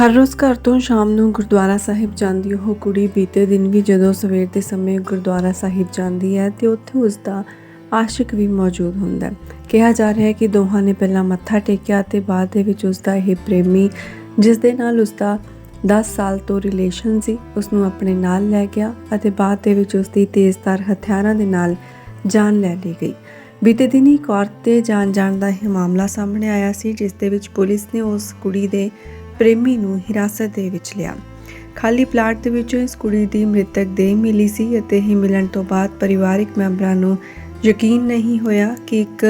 ਹਰ ਰੋਜ਼ ਘਰ ਤੋਂ ਸ਼ਾਮ ਨੂੰ ਗੁਰਦੁਆਰਾ ਸਾਹਿਬ ਜਾਂਦੀ ਉਹ ਕੁੜੀ ਬੀਤੇ ਦਿਨ ਵੀ ਜਦੋਂ ਸਵੇਰ ਦੇ ਸਮੇਂ ਗੁਰਦੁਆਰਾ ਸਾਹਿਬ ਜਾਂਦੀ ਹੈ ਤੇ ਉੱਥੇ ਉਸ ਦਾ ਆਸ਼ਿਕ ਵੀ ਮੌਜੂਦ ਹੁੰਦਾ ਹੈ। ਕਿਹਾ ਜਾ ਰਿਹਾ ਹੈ ਕਿ ਦੋਹਾਂ ਨੇ ਪਹਿਲਾਂ ਮੱਥਾ ਟੇਕਿਆ ਤੇ ਬਾਅਦ ਦੇ ਵਿੱਚ ਉਸ ਦਾ ਇਹ ਪ੍ਰੇਮੀ, ਜਿਸ ਦੇ ਨਾਲ ਉਸ ਦਾ 10 ਸਾਲ ਤੋਂ ਰਿਲੇਸ਼ਨ ਸੀ ਉਸ ਨੂੰ ਆਪਣੇ ਨਾਲ ਲੈ ਗਿਆ ਅਤੇ ਬਾਅਦ ਦੇ ਵਿੱਚ ਉਸ ਦੀ ਤੇਜ਼ਧਾਰ ਹਥਿਆਰਾਂ ਦੇ ਨਾਲ ਜਾਨ ਲੈ ਲਈ ਗਈ। ਬੀਤੇ ਦਿਨ ਹੀ ਇੱਕ ਔਰਤ ਤੇ ਜਾਨ ਜਾਣ ਦਾ ਇਹ ਮਾਮਲਾ ਸਾਹਮਣੇ ਆਇਆ ਸੀ, ਜਿਸ ਦੇ ਵਿੱਚ ਪੁਲਿਸ ਨੇ ਉਸ ਕੁੜੀ ਦੇ ਪ੍ਰੇਮੀ ਨੂੰ ਹਿਰਾਸਤ ਦੇ ਵਿੱਚ ਲਿਆ। ਖਾਲੀ ਪਲਾਟ ਦੇ ਵਿੱਚੋਂ ਇਸ ਕੁੜੀ ਦੀ ਮ੍ਰਿਤਕ ਦੇਹ ਮਿਲੀ ਸੀ ਅਤੇ ਇਹ ਮਿਲਣ ਤੋਂ ਬਾਅਦ ਪਰਿਵਾਰਕ ਮੈਂਬਰਾਂ ਨੂੰ ਯਕੀਨ ਨਹੀਂ ਹੋਇਆ ਕਿ ਇੱਕ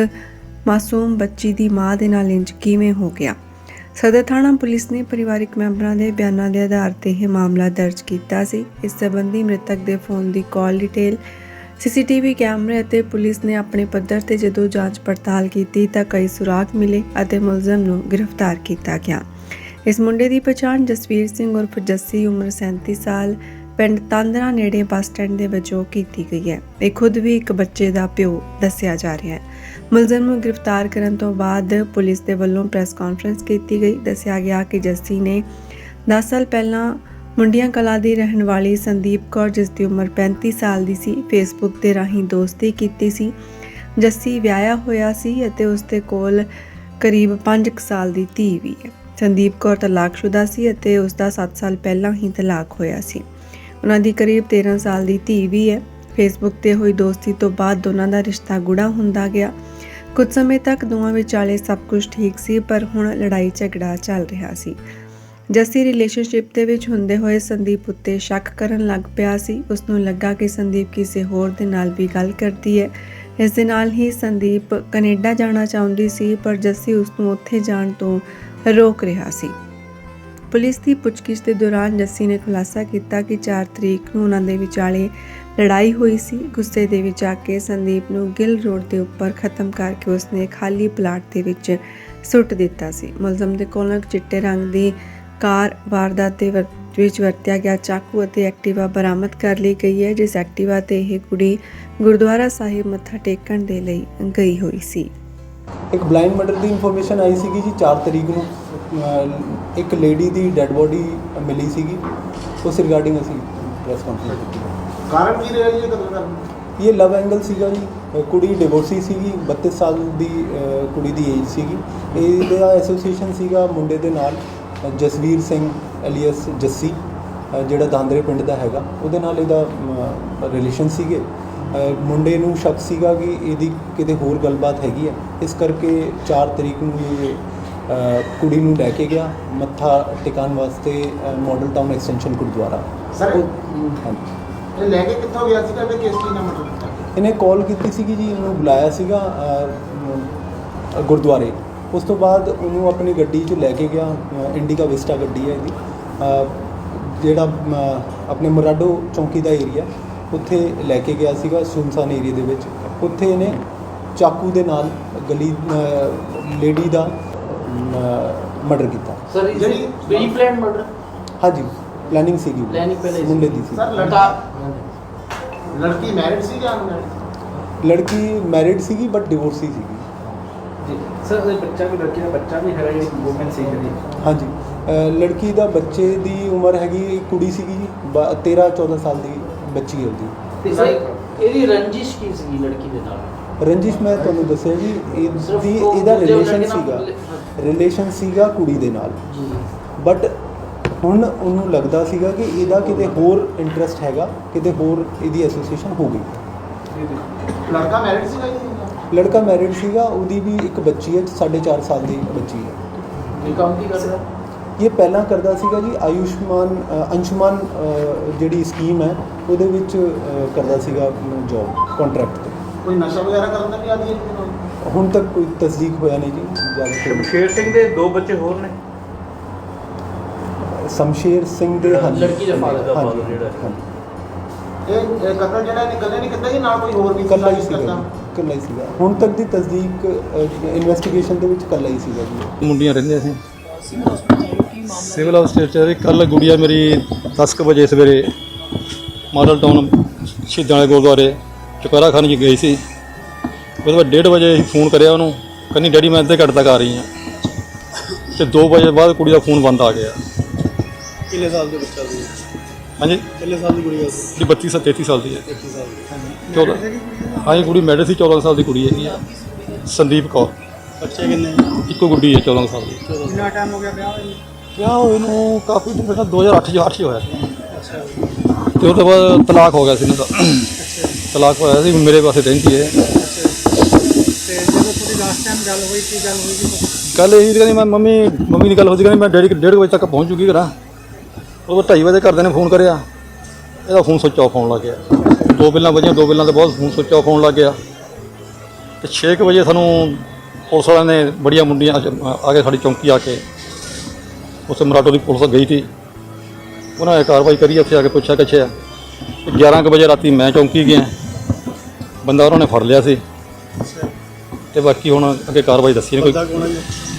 ਮਾਸੂਮ ਬੱਚੀ ਦੀ ਮਾਂ ਦੇ ਨਾਲ ਇੰਜ ਕਿਵੇਂ ਹੋ ਗਿਆ। ਸਦਰ ਥਾਣਾ ਪੁਲਿਸ ਨੇ ਪਰਿਵਾਰਕ ਮੈਂਬਰਾਂ ਦੇ ਬਿਆਨਾਂ ਦੇ ਆਧਾਰ ਤੇ ਇਹ ਮਾਮਲਾ ਦਰਜ ਕੀਤਾ ਸੀ। ਇਸ ਸੰਬੰਧੀ ਮ੍ਰਿਤਕ ਦੇ ਫੋਨ ਦੀ ਕਾਲ ਡਿਟੇਲ, ਸੀਸੀਟੀਵੀ ਕੈਮਰੇ ਅਤੇ ਪੁਲਿਸ ਨੇ ਆਪਣੇ ਪੱਧਰ ਤੇ ਜਦੋਂ ਜਾਂਚ ਪੜਤਾਲ ਕੀਤੀ ਤਾਂ ਕਈ ਸੁਰਾਗ ਮਿਲੇ ਅਤੇ ਮੁਲਜ਼ਮ ਨੂੰ ਗ੍ਰਿਫਤਾਰ ਕੀਤਾ ਗਿਆ। ਇਸ ਮੁੰਡੇ ਦੀ ਪਛਾਣ ਜਸਵੀਰ ਸਿੰਘ ਉਰਫ ਜੱਸੀ ਉਮਰ 37 ਸਾਲ ਪਿੰਡ ਤਾਂਦਰਾ ਨੇੜੇ ਬੱਸ ਸਟੈਂਡ ਦੇ ਵਜੋਂ ਕੀਤੀ ਗਈ ਹੈ। ਇਹ ਖੁਦ ਵੀ ਇੱਕ ਬੱਚੇ ਦਾ ਪਿਓ ਦੱਸਿਆ ਜਾ ਰਿਹਾ ਹੈ। ਮੁਲਜ਼ਮ ਨੂੰ ਗ੍ਰਿਫਤਾਰ ਕਰਨ ਤੋਂ ਬਾਅਦ ਪੁਲਿਸ ਦੇ ਵੱਲੋਂ ਪ੍ਰੈਸ ਕਾਨਫਰੰਸ ਕੀਤੀ ਗਈ। ਦੱਸਿਆ ਗਿਆ ਕਿ ਜੱਸੀ ਨੇ 10 ਸਾਲ ਪਹਿਲਾਂ ਮੁੰਡੀਆਂ ਕਲਾ ਦੀ ਰਹਿਣ ਵਾਲੀ ਸੰਦੀਪ ਕੌਰ, ਜਿਸ ਦੀ ਉਮਰ 35 ਸਾਲ ਦੀ ਸੀ ਫੇਸਬੁੱਕ ਤੇ ਰਾਹੀਂ ਦੋਸਤੀ ਕੀਤੀ ਸੀ। ਜੱਸੀ ਵਿਆਹਿਆ ਹੋਇਆ ਸੀ ਅਤੇ ਉਸ ਦੇ ਕੋਲ ਕਰੀਬ 5 ਸਾਲ ਦੀ ਧੀ ਵੀ ਹੈ। ਸੰਦੀਪ ਕੌਰ ਤਲਾਕਸ਼ੁਦਾ ਸੀ ਅਤੇ ਉਸ ਦਾ 7 ਸਾਲ ਪਹਿਲਾਂ ਹੀ ਤਲਾਕ ਹੋਇਆ ਸੀ। ਉਹਨਾਂ ਦੀ ਕਰੀਬ 13 ਸਾਲ ਦੀ ਧੀ ਵੀ ਹੈ। ਫੇਸਬੁੱਕ ਤੇ ਹੋਈ ਦੋਸਤੀ ਤੋਂ ਬਾਅਦ ਦੋਨਾਂ ਦਾ ਰਿਸ਼ਤਾ ਗੂੜਾ ਹੁੰਦਾ ਗਿਆ। ਕੁਝ ਸਮੇਂ ਤੱਕ ਦੋਵਾਂ ਵਿਚਾਲੇ ਸਭ ਕੁਝ ਠੀਕ ਸੀ, ਪਰ ਹੁਣ ਲੜਾਈ ਝਗੜਾ ਚੱਲ ਰਿਹਾ ਸੀ। ਜੱਸੀ ਰਿਲੇਸ਼ਨਸ਼ਿਪ ਦੇ ਵਿੱਚ ਹੁੰਦੇ ਹੋਏ ਸੰਦੀਪ ਉੱਤੇ ਸ਼ੱਕ ਕਰਨ ਲੱਗ ਪਿਆ ਸੀ। ਉਸ ਨੂੰ ਲੱਗਾ ਕਿ ਸੰਦੀਪ ਕਿਸੇ ਹੋਰ ਦੇ ਨਾਲ ਵੀ ਗੱਲ ਕਰਦੀ ਹੈ। ਇਸ ਦੇ ਨਾਲ ਹੀ ਸੰਦੀਪ ਕੈਨੇਡਾ ਜਾਣਾ ਚਾਹੁੰਦੀ ਸੀ, ਪਰ ਜੱਸੀ ਉਸ ਨੂੰ ਉੱਥੇ ਜਾਣ ਤੋਂ ਰੋਕ ਰਿਹਾ ਸੀ। ਪੁਲਿਸ ਦੀ ਪੁੱਛਗਿੱਛ ਦੇ ਦੌਰਾਨ ਜੱਸੀ ਨੇ ਖੁਲਾਸਾ ਕੀਤਾ ਕਿ 4 ਤਰੀਕ ਨੂੰ ਉਹਨਾਂ ਦੇ ਵਿਚਾਲੇ ਲੜਾਈ ਹੋਈ ਸੀ। ਗੁੱਸੇ ਦੇ ਵਿੱਚ ਆ ਕੇ ਸੰਦੀਪ ਨੂੰ ਗਿੱਲ ਰੋਡ ਦੇ ਉੱਪਰ ਖਤਮ ਕਰਕੇ ਉਸਨੇ ਖਾਲੀ ਪਲਾਟ ਦੇ ਵਿੱਚ ਸੁੱਟ ਦਿੱਤਾ ਸੀ। ਮੁਲਜ਼ਮ ਦੇ ਕੋਲੋਂ ਚਿੱਟੇ ਰੰਗ ਦੀ ਕਾਰ ਵਾਰਦਾਤ ਦੇ ਵਰ- ਵਿੱਚ ਵਰਤਿਆ ਗਿਆ ਚਾਕੂ ਅਤੇ ਐਕਟਿਵਾ ਬਰਾਮਦ ਕਰ ਲਈ ਗਈ ਹੈ, ਜਿਸ ਐਕਟਿਵਾ ਤੇ ਇਹ ਕੁੜੀ ਗੁਰਦੁਆਰਾ ਸਾਹਿਬ ਮੱਥਾ ਟੇਕਣ ਦੇ ਲਈ ਗਈ ਹੋਈ ਸੀ। ਇੱਕ ਬਲਾਈਂਡ ਮਰਡਰ ਦੀ ਇਨਫੋਰਮੇਸ਼ਨ ਆਈ ਸੀਗੀ ਜੀ 4 ਤਰੀਕ ਨੂੰ ਅਹ ਇੱਕ ਲੇਡੀ ਦੀ ਡੈੱਡ ਬੋਡੀ ਮਿਲੀ ਸੀਗੀ ਉਸ ਰਿਗਾਰਡਿੰਗ ਅਸੀਂ ਪ੍ਰੈਸ ਕਾਨਫਰੰਸ ਕੀਤੀ। ਕਾਰਨ ਕੀ ਰਿਹਾ ਜੀ ਇਹ ਕਤਲ ਇਹ ਲਵ ਐਂਗਲ ਸੀਗਾ ਜੀ ਅਹ ਕੁੜੀ ਡਿਵੋਰਸੀ ਸੀਗੀ 32 ਸਾਲ ਦੀ ਅਹ ਕੁੜੀ ਦੀ ਏਜ ਸੀਗੀ। ਇਹਦਾ ਐਸੋਸੀਏਸ਼ਨ ਸੀਗਾ ਮੁੰਡੇ ਦੇ ਨਾਲ ਅਹ ਜਸਵੀਰ ਸਿੰਘ ਐਲੀਅਸ ਜੱਸੀ ਅਹ ਜਿਹੜਾ ਦਾਂਦਰੇ ਪਿੰਡ ਦਾ ਹੈਗਾ ਉਹਦੇ ਨਾਲ ਇਹਦਾ ਰਿਲੇਸ਼ਨ ਸੀਗੇ। ਮੁੰਡੇ ਨੂੰ ਸ਼ੱਕ ਸੀਗਾ ਕਿ ਇਹਦੀ ਕਿਤੇ ਹੋਰ ਗੱਲਬਾਤ ਹੈਗੀ ਹੈ ਇਸ ਕਰਕੇ 4 ਤਰੀਕ ਨੂੰ ਇਹ ਕੁੜੀ ਨੂੰ ਲੈ ਕੇ ਗਿਆ। ਮੱਥਾ ਟਿਕਾਣ ਵਾਸਤੇ Model Town Extension gurdwara. Sir ਇਹ ਲੈ ਕੇ ਕਿੱਥੋਂ ਗਿਆ ਸੀਗਾ ਤੇ ਕਿਸ ਚੀਜ਼ ਨਾਲ ਮਤਲਬ ਕੀਤਾ? ਇਹਨੇ ਕਾਲ ਕੀਤੀ ਸੀਗੀ ਜੀ ਇਹਨੂੰ ਬੁਲਾਇਆ ਸੀਗਾ ਗੁਰਦੁਆਰੇ। ਉਸ ਤੋਂ ਬਾਅਦ ਉਹਨੂੰ ਆਪਣੀ ਗੱਡੀ 'ਚ ਲੈ ਕੇ ਗਿਆ ਇੰਡੀਕਾ ਵਿਸਟਾ ਗੱਡੀ ਹੈ ਇਹਦੀ। ਜਿਹੜਾ ਆਪਣੇ ਮੁਰਾਡੋ ਚੌਂਕੀ ਦਾ ਏਰੀਆ ਉੱਥੇ ਲੈ ਕੇ ਗਿਆ ਸੀਗਾ ਸੁਨਸਾਨ ਏਰੀਆ ਦੇ ਵਿੱਚ। ਉੱਥੇ ਇਹਨੇ ਚਾਕੂ ਦੇ ਨਾਲ ਗਲੀ ਲੇਡੀ ਦਾ ਮਰਡਰ ਕੀਤਾ। ਸਰ ਜਿਹੜੀ- ਪ੍ਰੀ ਪਲਾਨ ਮਰਡਰ ਹਾਂਜੀ ਪਲੈਨਿੰਗ ਸੀਗੀ। ਪਹਿਲਾਂ ਸੀ। ਮੁੰਡੇ ਦੀ ਸੀ। ਸਰ ਲੜਕਾ ਲੜਕੀ ਮੈਰਿਡ ਸੀ ਜਾਂ ਅਨਮੈਰਿਡ ਲੜਕੀ ਮੈਰਿਡ ਸੀਗੀ ਬਟ ਡਿਵੋਰਸੀ ਸੀਗੀ। ਜੀ। ਸਰ ਇਹ ਬੱਚਾ ਵੀ ਲੜਕੀ ਦਾ ਬੱਚਾ ਵੀ ਹੈਗਾ ਜਿਹੜੀ ਵੂਮਨ ਸੀ ਜਿਹੜੀ ਹਾਂਜੀ ਲੜਕੀ ਦਾ ਬੱਚੇ ਦੀ ਉਮਰ ਹੈਗੀ ਕੁੜੀ ਸੀਗੀ ਜੀ 13 14 ਸਾਲ ਦੀ। ਬੱਚੀ ਹੈ ਉਹਦੀ। ਤੇ ਸਰ ਇਹਦੀ ਰੰਜਿਸ਼ ਕੀ ਸੀ ਲੜਕੀ ਦੇ ਨਾਲ? ਰੰਜਿਸ਼ ਮੈਂ ਤੁਹਾਨੂੰ ਦੱਸਿਆ ਜੀ ਸਿਰਫ ਇਹਦੀ ਉਹ ਇਹਦਾ ਦੂਜੇ ਰਿਲੇਸ਼ਨ ਲੜਕੇ ਨਾਲ ਸੀਗਾ। ਰਿਲੇ- ਰਿਲੇਸ਼ਨ ਸੀਗਾ ਕੁੜੀ ਦੇ ਨਾਲ। ਜੀ। ਬਟ ਹੁਣ ਉਹਨੂੰ ਲੱਗਦਾ ਸੀਗਾ ਕਿ ਇਹਦਾ ਕਿਤੇ ਹੋਰ ਇੰਟਰਸਟ ਹੈਗਾ ਕਿਤੇ ਹੋਰ ਇਹਦੀ ਐਸੋਸੀਏਸ਼ਨ ਹੋ ਗਈ। ਲੜਕਾ ਮੈਰਿਡ ਸੀਗਾ ਜੀ? ਲੜਕਾ ਮੈਰਿਡ ਸੀਗਾ ਉਹਦੀ ਵੀ ਇੱਕ ਬੱਚੀ ਹੈ 4.5 ਸਾਲ ਦੀ ਬੱਚੀ ਹੈ। ਇਹ ਕੰਮ ਕੀ ਕਰਦਾ? ਇਹ ਪਹਿਲਾਂ ਕਰਦਾ ਸੀਗਾ ਜੀ ਆਯੁਸ਼ਮਾਨ ਅੰਸ਼ੁਮਾਨ ਜਿਹੜੀ ਸਕੀਮ ਹੈ ਉਹਦੇ ਵਿੱਚ ਕਰਦਾ ਸੀਗਾ ਜੌਬ ਕੰਟਰੈਕਟ ਤੇ। ਕੋਈ ਨਸ਼ਾ ਵਗੈਰਾ ਕਰਨ ਦਾ ਵੀ ਆਦੀ ਹੈ? ਹੁਣ ਤੱਕ ਕੋਈ ਤਸਦੀਕ ਹੋਇਆ ਨਹੀਂ ਜੀ ਜ਼ਿਆਦਾ ਸ਼ਮਸ਼ੇਰ ਸਿੰਘ ਦੇ ਦੋ ਬੱਚੇ ਹੋਰ ਨੇ। ਸ਼ਮਸ਼ੇਰ ਸਿੰਘ ਦੇ ਹਾਂਜੀ ਲੜਕੀ ਦਾ father ਦਾ father ਜਿਹੜਾ। ਇਹ ਇਹ ਕਤਲ ਜਿਹੜਾ ਇਹਨੇ ਨਹੀਂ ਕੀਤਾ ਜੀ ਨਾਲ ਕੋਈ ਹੋਰ ਵੀ ਇਕੱਲਾ ਹੀ ਸੀਗਾ ਇਕੱਲਾ ਹੀ ਸੀਗਾ। ਹੁਣ ਤੱਕ ਦੀ ਤਸਦੀਕ ਇਨਵੈਸਟੀਗੇਸ਼ਨ ਦੇ ਵਿੱਚ ਇਕੱਲਾ ਹੀ ਸੀਗਾ ਜੀ। ਮੁੰਡੀਆਂ ਰਹਿੰਦੇ ਸੀ। ਸਿਵਲ ਹਸਪਤਾਲ ਚ ਕੱਲ ਗੁੜੀਆ ਮੇਰੀ 10 ਕੁ ਵਜੇ ਸਵੇਰੇ ਮਾਡਲ ਟਾਊਨ ਸ਼ਹੀਦਾਂ ਵਾਲੇ ਗੁਰਦੁਆਰੇ ਚੁਕਾਰਾ ਖਾਨ ਜੀ ਗਈ ਸੀ। ਉਹਦੇ ਬਾਅਦ 1:30 ਵਜੇ ਫੋਨ ਕਰਿਆ ਉਹਨੂੰ ਕਹਿੰਦੀ ਡੈਡੀ ਮੈਂ ਅੱਧੇ ਘੰਟੇ ਤੱਕ ਆ ਰਹੀ ਹਾਂ। ਤੇ 2 ਵਜੇ ਬਾਅਦ ਕੁੜੀ ਦਾ ਫੋਨ ਬੰਦ ਆ ਗਿਆ। ਕਿੰਨੇ ਸਾਲ ਦੇ ਬੱਚਾ ਸੀ? ਹਾਂਜੀ? ਕਿੰਨੇ ਸਾਲ ਦੀ ਕੁੜੀ ਸੀ ਜਿਹੜੀ 32 ਸ 33 ਸਾਲ ਦੀ ਹੈ। 31 ਸਾਲ ਦੀ। 14 ਹਾਂਜੀ ਕੁੜੀ ਮੈਰਿਡ ਸੀ 14 ਸਾਲ ਦੀ ਕੁੜੀ ਹੈਗੀ ਆ। ਸੰਦੀਪ ਕੌਰ। ਬੱਚੇ ਕਿੰਨੇ? ਇੱਕੋ ਗੁੱਡੀ ਹੈ 14 ਸਾਲ ਦੀ। ਕਿੰਨਾ ਟਾਈਮ ਹੋ ਗਿਆ ਵਿਆਹ ਹੋਏ ਵਿਆਹ ਹੋਏ ਨੂੰ ਕਾਫੀ ਦਿਨ ਪਹਿਲਾਂ 2008 ਚ 8 ਚ ਹੋਇਆ ਸੀ। ਤੇ ਉਹ ਤੋਂ ਬਾਅਦ ਤਲਾਕ ਹੋ ਗਿਆ ਸੀ ਇਹਨਾਂ ਦਾ ਤਲਾਕ ਹੋਇਆ ਸੀ ਮੇਰੇ ਪਾਸੇ ਰਹਿੰਦੀ ਹੈ। ਤੇ ਜਦੋਂ ਤੁਹਾਡੀ ਲਾਸਟ ਟਾਈਮ ਗੱਲ ਹੋਈ ਕੀ ਗੱਲ ਹੋਈ ਸੀ? ਕੱਲ ਇਹ ਕਹਿੰਦੀ ਮੈਂ ਮੰਮੀ ਮੰਮੀ ਦੀ ਗੱਲ ਹੋਈ ਸੀ ਕਹਿੰਦੀ ਮੈਂ ਡੇਢ ਡੇਢ ਵਜੇ ਤੱਕ ਪਹੁੰਚ ਜੂਗੀ ਘਰਾਂ। ਉਹ 2:30 ਵਜੇ ਘਰਦਿਆਂ ਨੇ ਫੋਨ ਕਰਿਆ। ਇਹਦਾ ਫੋਨ ਸੁੱਚ ਆਫ ਹੋਣ ਲੱਗ ਗਿਆ। ਦੋ ਬਿੱਲਾਂ ਵਜੀਆਂ ਦੋ ਬਿੱਲਾਂ ਤੋਂ ਬਾਅਦ ਫੋਨ ਸੁੱਚ ਆਫ ਹੋਣ ਲੱਗ ਗਿਆ। ਤੇ 6 ਵਜੇ ਸਾਨੂੰ ਪੁਲਿਸ ਵਾਲਿਆਂ ਨੇ ਬੜੀਆਂ ਮੁੰਡੀਆਂ ਆ ਕੇ ਸਾਡੀ ਚੌਂਕੀ ਆ ਕੇ ਉੱਥੇ ਮਰਾਟੋ ਦੀ ਪੁਲਿਸ ਗਈ ਸੀ। ਉਹਨਾਂ ਨੇ ਕਾਰਵਾਈ ਕਰੀ ਉੱਥੇ ਆ ਕੇ ਪੁੱਛਿਆ ਕਿਛਿਆ 11 ਕੁ ਵਜੇ ਰਾਤੀ ਮੈਂ ਚੌਂਕੀ ਗਿਆ। ਬੰਦਾ ਉਹਨਾਂ ਨੇ ਫੜ ਲਿਆ ਸੀ। ਤੇ ਬਾਕੀ ਹੁਣ ਅੱਗੇ ਕਾਰਵਾਈ ਦੱਸੀ ਨਹੀਂ ਕੋਈ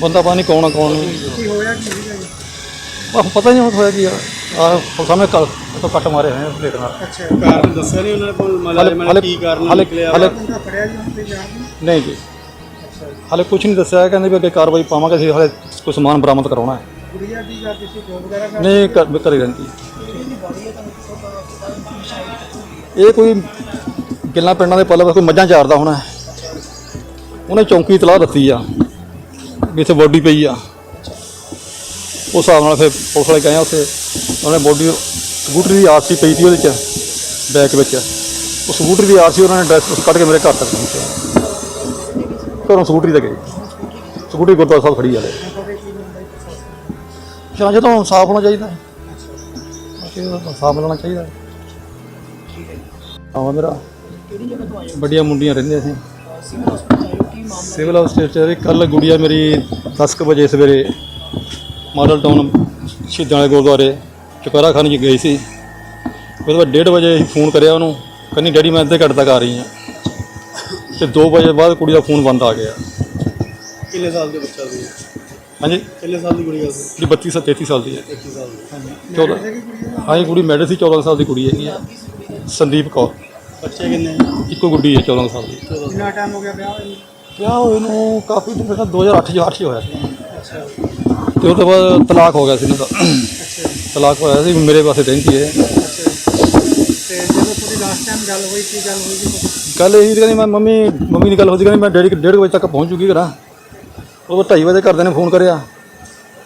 ਬੰਦਾ ਪਤਾ ਨਹੀਂ ਕੌਣ ਆ ਕੌਣ ਨਹੀਂ। ਕੀ ਹੋਇਆ ਕੀ ਪਤਾ ਨਹੀਂ ਹੋਇਆ ਕੀ ਆ। ਆਹ ਸਾਹਮਣੇ ਕੱਲ ਤੋਂ ਕੱਟ ਮਾਰੇ ਹੋਏ ਆ ਪਲੇਟ ਨਾਲ। ਅੱਛਾ ਕਾਰਨ ਦੱਸਿਆ ਨਹੀਂ ਉਹਨਾਂ ਨੇ ਕੋਈ? ਮਤਲਬ ਹਾਲੇ- ਕੀ ਕਾਰਨ ਹਾਲੇ- ਨਿਕਲਿਆ ਹਾਲੇ- ਬੰਦਾ ਫੜਿਆ ਜੀ ਹੁਣ ਤੇ ਜਾਣ ਨੂੰ ਨਹੀਂ ਜੀ। ਹਾਲੇ ਕੁਝ ਨਹੀਂ ਦੱਸਿਆ ਕਹਿੰਦੇ ਵੀ ਅੱਗੇ ਕਾਰਵਾਈ ਪਾਵਾਂਗੇ ਅਸੀਂ ਹਾਲੇ ਕੋਈ ਸਮਾਨ ਬਰਾਮਦ ਕਰਾਉਣਾ ਹੈ। ਕੁੜੀਆ ਕੀ ਕਰਦੀ ਸੀ ਜੋਬ ਵਗੈਰਾ ਕਰ ਨਹੀਂ, ਘਰ ਘਰੇ ਰਹਿੰਦੀ ਇਹ ਕੋਈ ਗਿੱਲਾਂ ਪਿੰਡਾਂ ਦੇ ਪੱਲੇ ਕੋਈ ਮੱਝਾਂ ਚਾਰਦਾ ਹੋਣਾ ਉਹਨੇ ਚੌਂਕੀ ਤਲਾਹ ਦਿੱਤੀ ਆ, ਵੀ ਇੱਥੇ ਬੋਡੀ ਪਈ ਆ। ਉਸ ਹਿਸਾਬ ਨਾਲ ਫਿਰ ਪੁਲਿਸ ਵਾਲੇ ਗਏ ਆ ਉੱਥੇ। ਉਹਨੇ ਬੋਡੀ, ਸਕੂਟਰੀ ਦੀ ਆਰਸੀ ਪਈ ਸੀ ਉਹਦੇ ਚ, ਬੈਕ ਵਿੱਚ। ਉਹ ਸਕੂਟਰੀ ਦੀ ਆਰਸੀ ਉਹਨਾਂ ਨੇ ਡਰੈਸ ਕੱਢ ਕੇ ਮੇਰੇ ਘਰ ਤੱਕ ਪਹੁੰਚਿਆ ਘਰੋਂ ਸਕੂਟਰੀ ਤੇ ਗਈ ਸਕੂਟਰੀ ਗੁਰਦੁਆਰਾ ਸਾਹਿਬ ਖੜੀ ਆ। ਜਾਂ ਜਦੋਂ ਸਾਫ਼ ਹੋਣਾ ਚਾਹੀਦਾ ਹੈ। ਬਾਕੀ ਉਹ ਸਾਫ਼ ਚਾਹੀਦਾ ਹੈ। ਆਵਾ ਮੇਰਾ। ਵੱਡੀਆਂ ਮੁੰਡੀਆਂ ਰਹਿੰਦੇ ਸੀ। ਸਿਵਲ ਹਸਪਤਾਲ ਚ ਕੱਲ ਗੁੜੀਆ ਮੇਰੀ 10 ਕੁ ਵਜੇ ਸਵੇਰੇ ਮਾਡਲ ਟਾਊਨ ਸ਼ਹੀਦਾਂ ਵਾਲੇ ਗੁਰਦੁਆਰੇ ਚੁਕਾਰਾ ਖਾਨ ਜੀ ਗਈ ਸੀ। ਉਹਦੇ ਬਾਅਦ 1:30 ਵਜੇ ਫੋਨ ਕਰਿਆ ਉਹਨੂੰ, ਕਹਿੰਦੀ, ਡੈਡੀ, ਮੈਂ ਅੱਧੇ ਘੱਟ ਤੱਕ ਆ ਰਹੀ ਹਾਂ। ਤੇ 2 ਵਜੇ ਬਾਅਦ ਕੁੜੀ ਦਾ ਫੋਨ ਬੰਦ ਆ ਗਿਆ। ਕਿੰਨੇ ਸਾਲ ਦੇ ਬੱਚਾ ਸੀ? ਹਾਂਜੀ। ਕਿੰਨੇ ਸਾਲ ਦੀ ਕੁੜੀ ਸੀ ਜਿਹੜੀ 32 ਸ 33 ਸਾਲ ਦੀ ਹੈ। 31 ਸਾਲ ਦੀ। 14 ਹਾਂ ਇਹ ਕੁੜੀ ਮੈਰਿਡ ਸੀ 14 ਸਾਲ ਦੀ ਕੁੜੀ ਹੈਗੀ ਆ। ਸੰਦੀਪ ਕੌਰ। ਬੱਚੇ ਕਿੰਨੇ ਇੱਕੋ ਗੁੱਡੀ ਹੈ 14 ਸਾਲ ਦੀ। ਕਿੰਨਾ ਟਾਈਮ ਹੋ ਗਿਆ ਵਿਆਹ ਹੋਏ ਨੂੰ? ਵਿਆਹ ਹੋਏ ਨੂੰ ਕਾਫੀ ਦਿਨ ਪਹਿਲਾਂ 2008 ਚ 8 ਚ ਹੋਇਆ ਸੀ। ਤੇ ਉਹ ਤੋਂ ਬਾਅਦ ਤਲਾਕ ਹੋ ਗਿਆ ਸੀ ਇਹਨਾਂ ਦਾ ਤਲਾਕ ਹੋਇਆ ਸੀ ਮੇਰੇ ਪਾਸੇ ਰਹਿੰਦੀ ਹੈ। ਤੇ ਜਦੋਂ ਤੁਹਾਡੀ ਲਾਸਟ ਟਾਈਮ ਗੱਲ ਹੋਈ ਕੀ ਗੱਲ ਹੋਈ? ਸੀ ਕੱਲ ਇਹ ਕਹਿੰਦੀ ਮੈਂ ਮੰਮੀ ਮੰਮੀ ਦੀ ਗੱਲ ਹੋਈ ਸੀ ਕਹਿੰਦੀ ਮੈਂ ਡੇਢ ਡੇਢ ਵਜੇ ਤੱਕ ਪਹੁੰਚ ਜੂਗੀ ਘਰਾਂ। ਉਹ 2:30 ਵਜੇ ਘਰਦਿਆਂ ਨੇ ਫੋਨ ਕਰਿਆ।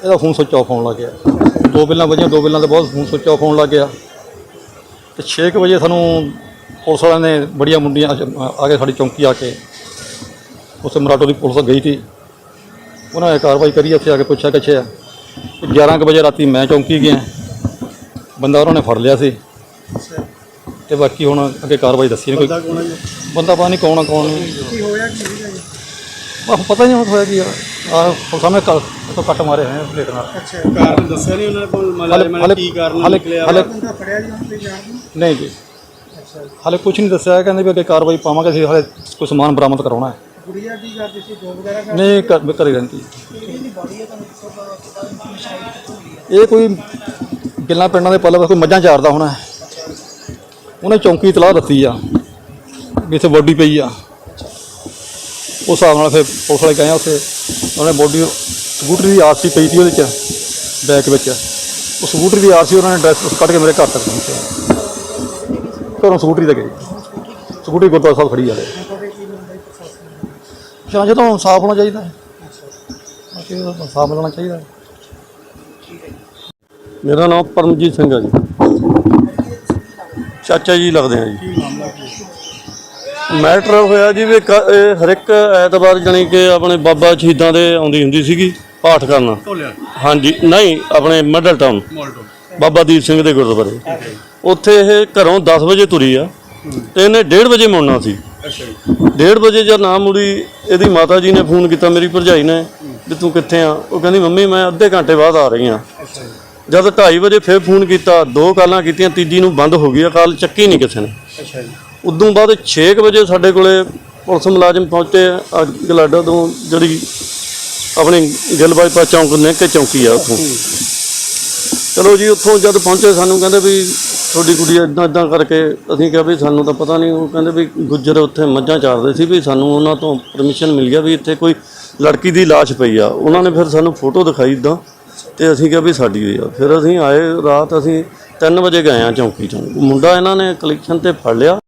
ਇਹਦਾ ਫੋਨ ਸੁੱਚ ਆਫ ਹੋਣ ਲੱਗ ਗਿਆ। ਦੋ ਬਿੱਲਾਂ ਵਜੀਆਂ ਦੋ ਬਿੱਲਾਂ ਤੋਂ ਬਾਅਦ ਫੋਨ ਸੁੱਚ ਆਫ ਹੋਣ ਲੱਗ ਗਿਆ। ਤੇ 6 ਵਜੇ ਸਾਨੂੰ ਪੁਲਿਸ ਵਾਲਿਆਂ ਨੇ ਬੜੀਆਂ ਮੁੰਡੀਆਂ ਆ ਆ ਕੇ ਸਾਡੀ ਚੌਂਕੀ ਆ ਕੇ ਉੱਥੇ ਮਰਾਟੋ ਦੀ ਪੁਲਿਸ ਗਈ ਸੀ। ਉਹਨਾਂ ਨੇ ਕਾਰਵਾਈ ਕਰੀ ਉੱਥੇ ਆ ਕੇ ਪੁੱਛਿਆ ਕਿਛਿਆ 11 ਕੁ ਵਜੇ ਰਾਤੀ ਮੈਂ ਚੌਂਕੀ ਗਿਆ। ਬੰਦਾ ਉਹਨਾਂ ਨੇ ਫੜ ਲਿਆ ਸੀ। ਤੇ ਬਾਕੀ ਹੁਣ ਅੱਗੇ ਕਾਰਵਾਈ ਦੱਸੀ ਨਹੀਂ ਕੋਈ ਬੰਦਾ ਪਤਾ ਨਹੀਂ ਕੌਣ ਆ ਕੌਣ ਨਹੀਂ। ਕੀ ਹੋਇਆ ਕੀ ਸੀਗਾ ਜੀ ਆਹ ਪਤਾ ਹੀ ਨਹੀਂ ਹੋਇਆ ਕੀ ਆ। ਆਹ ਸਾਹਮਣੇ ਕੱਲ ਤੋਂ ਕੱਟ ਮਾਰੇ ਹੋਏ ਆ ਪਲੇਟ ਨਾਲ। ਅੱਛਾ ਕਾਰਨ ਦੱਸਿਆ ਨਹੀਂ ਉਹਨਾਂ ਨੇ ਕੋਈ ਮਤਲਬ ਹਾਲੇ- ਕੀ ਕਾਰਨ ਹਾਲੇ- ਨਿਕਲਿਆ? ਹਾਲੇ- ਫੜਿਆ ਜੀ ਹੁਣ ਤੇ ਜਾਣ ਨਹੀਂ ਜੀ। ਅੱਛਾ ਹਾਲੇ ਕੁਝ ਨਹੀਂ ਦੱਸਿਆ ਕਹਿੰਦੇ ਵੀ ਅੱਗੇ ਕਾਰਵਾਈ ਪਾਵਾਂਗੇ ਅਸੀਂ ਹਾਲੇ ਕੋਈ ਸਮਾਨ ਬਰਾਮਦ ਕਰਾਉਣਾ ਹੈ। ਕੁੜੀਆ ਕੀ ਕਰਦੀ ਸੀ? ਜੋਬ ਵਗੈਰਾ ਕਰ ਨਹੀਂ ਘਰ ਘਰੇ ਰਹਿੰਦੀ। ਇਹ ਕੋਈ ਗਿੱਲਾਂ ਪਿੰਡਾਂ ਦੇ ਪੱਲੇ ਕੋਈ ਮੱਝਾਂ ਚਾਰਦਾ ਹੋਣਾ ਉਹਨੇ ਚੌਂਕੀ ਤਲਾਹ ਦਿੱਤੀ ਆ ਵੀ ਇੱਥੇ ਬੋਡੀ ਪਈ ਆ। ਉਸ ਹਿਸਾਬ ਨਾਲ ਫਿਰ ਪੁਲਿਸ ਵਾਲੇ ਗਏ ਆ ਉੱਥੇ। ਉਹਨੇ ਬੋਡੀ ਸਕੂਟਰੀ ਦੀ ਆਰਸੀ ਪਈ ਸੀ ਉਹਦੇ ਚ ਬੈਕ ਵਿੱਚ। ਉਹ ਸਕੂਟਰੀ ਦੀ ਆਰਸੀ ਉਹਨਾਂ ਨੇ ਡਰੈਸ ਕੱਢ ਕੇ ਮੇਰੇ ਘਰ ਤੱਕ ਪਹੁੰਚਿਆ ਘਰੋਂ ਸਕੂਟਰੀ ਤੇ ਗਈ ਸਕੂਟਰੀ ਗੁਰਦੁਆਰਾ ਸਾਹਿਬ ਖੜੀ ਆ ਜਾਂ ਜਦੋਂ ਸਾਫ਼ ਹੋਣਾ ਚਾਹੀਦਾ ਹੈ। ਬਾਕੀ ਉਹ ਸਾਫ਼ ਮਿਲਣਾ ਚਾਹੀਦਾ ਹੈ। ਮੇਰਾ ਨਾਮ ਪਰਮਜੀਤ ਸਿੰਘ ਹੈ ਜੀ। ਚਾਚਾ ਜੀ ਲੱਗਦੇ ਆ ਜੀ। ਮੈਟਰ ਹੋਇਆ ਜੀ ਵੀ ਕ- ਇਹ ਹਰ ਇੱਕ ਐਤਵਾਰ ਜਣੀ ਕਿ ਆਪਣੇ ਬਾਬਾ ਸ਼ਹੀਦਾਂ ਦੇ ਆਉਂਦੀ ਹੁੰਦੀ ਸੀਗੀ ਪਾਠ ਕਰਨ। ਹਾਂਜੀ ਨਹੀਂ ਆਪਣੇ ਮਿਡਲ ਟਾਊਨ। ਬਾਬਾ ਦੀਪ ਸਿੰਘ ਦੇ ਗੁਰਦੁਆਰੇ। ਉੱਥੇ ਇਹ ਘਰੋਂ 10 ਵਜੇ ਤੁਰੀ ਆ। ਤੇ ਇਹਨੇ 1:30 ਵਜੇ ਮੁੜਨਾ ਸੀ। ਅੱਛਾ ਜੀ। 1:30 ਵਜੇ ਜਦ ਨਾ ਮੁੜੀ ਇਹਦੀ ਮਾਤਾ ਜੀ ਨੇ ਫੋਨ ਕੀਤਾ ਮੇਰੀ ਭਰਜਾਈ ਨੇ ਵੀ ਤੂੰ ਕਿੱਥੇ ਆ? ਉਹ ਕਹਿੰਦੀ ਮੰਮੀ ਮੈਂ ਅੱਧੇ ਘੰਟੇ ਬਾਅਦ ਆ ਰਹੀ ਆ। ਅੱਛਾ ਜੀ। ਜਦ 2:30 ਵਜੇ ਫਿਰ ਫੋਨ ਕੀਤਾ ਦੋ ਕਾਲਾਂ ਕੀਤੀਆਂ ਤੀਜੀ ਨੂੰ ਬੰਦ ਹੋ ਗਈ ਆ ਕਾਲ ਚੱਕੀ ਨਹੀਂ ਕਿਸੇ ਨੇ। ਅੱਛਾ ਜੀ। ਉਦੋਂ ਬਾਅਦ 6 ਵਜੇ ਸਾਡੇ ਕੋਲੇ ਪੁਲਿਸ ਮੁਲਾਜ਼ਮ ਪਹੁੰਚੇ ਆ ਗਲਾਡਾ ਤੋਂ, ਜਿਹੜੀ ਆਪਣੀ ਗਿੱਲ ਬਾਈਪਾਸ ਚੌਂਕ ਨੇ ਕਿ ਚੌਂਕੀ ਆ ਉੱਥੋਂ। ਚਲੋ ਜੀ, ਉੱਥੋਂ ਜਦ ਪਹੁੰਚੇ ਸਾਨੂੰ ਕਹਿੰਦੇ ਵੀ ਤੁਹਾਡੀ ਕੁੜੀ ਇਦਾਂ ਇਦਾਂ ਕਰਕੇ, ਅਸੀਂ ਕਿਹਾ ਵੀ ਸਾਨੂੰ ਤਾਂ ਪਤਾ ਨਹੀਂ, ਉਹ ਕਹਿੰਦੇ ਵੀ ਗੁੱਜਰ ਉੱਥੇ ਮੱਝਾਂ ਚਾਰਦੇ ਸੀ ਵੀ ਸਾਨੂੰ ਉਹਨਾਂ ਤੋਂ ਪਰਮਿਸ਼ਨ ਮਿਲ ਗਿਆ ਵੀ ਇੱਥੇ ਕੋਈ ਲੜਕੀ ਦੀ ਲਾਸ਼ ਪਈ ਆ। ਉਹਨਾਂ ਨੇ ਫਿਰ ਸਾਨੂੰ ਫੋਟੋ ਦਿਖਾਈ ਇਦਾਂ, ਤੇ ਅਸੀਂ ਕਿਹਾ ਵੀ ਸਾਡੀ ਆ। ਫਿਰ ਅਸੀਂ ਆਏ ਰਾਤ, ਅਸੀਂ 3 ਵਜੇ ਗਏ ਆ ਚੌਂਕੀ ਚੋਂ। ਮੁੰਡਾ ਇਹਨਾਂ ਨੇ ਕਲੈਕਸ਼ਨ ਤੇ ਫੜ ਲਿਆ।